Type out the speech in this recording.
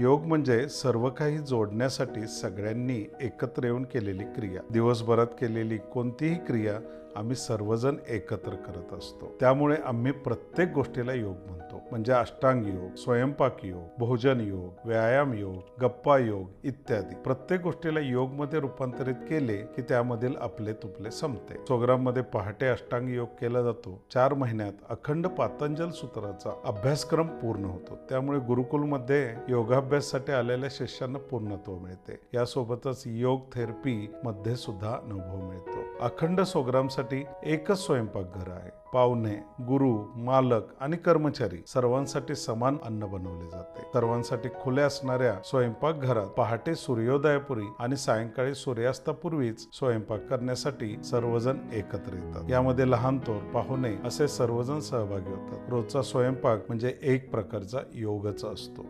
योग म्हणजे सर्व काही जोडण्यासाठी सगळ्यांनी एकत्र येऊन केलेली क्रिया. दिवसभरात केलेली कोणतीही क्रिया आम्ही सर्वजण एकत्र करत असतो. त्यामुळे आम्ही प्रत्येक गोष्टीला योग म्हणतो. म्हणजे अष्टांग योग स्वयंपाक योग भोजन योग व्यायाम योग गप्पा योग इत्यादी. प्रत्येक गोष्टीला योगमध्ये रूपांतरित केले की त्यामधील आपले तुपले संपते. मध्ये पहाटे अष्टांग योग केला जातो. चार महिन्यात अखंड पातंजल सूत्राचा अभ्यासक्रम पूर्ण होतो. त्यामुळे गुरुकुलमध्ये योगाभ्यासासाठी आलेल्या शिष्यांना पूर्णत्व मिळते. यासोबतच योग थेरपी मध्ये सुद्धा अनुभव मिळतो. अखंड सोग्रामसाठी एकच स्वयंपाकघर आहे. पाहुणे गुरु मालक आणि कर्मचारी सर्वांसाठी समान अन्न बनवले जाते. सर्वांसाठी खुले असणाऱ्या स्वयंपाकघरात पहाटे सूर्योदयापूर्वी आणि सायंकाळी सूर्यास्तापूर्वीच स्वयंपाक करण्यासाठी सर्वजण एकत्र येतात. यामध्ये लहान थोर पाहुणे असे सर्वजण सहभागी होतात. रोजचा स्वयंपाक म्हणजे एक प्रकारचा योगच असतो.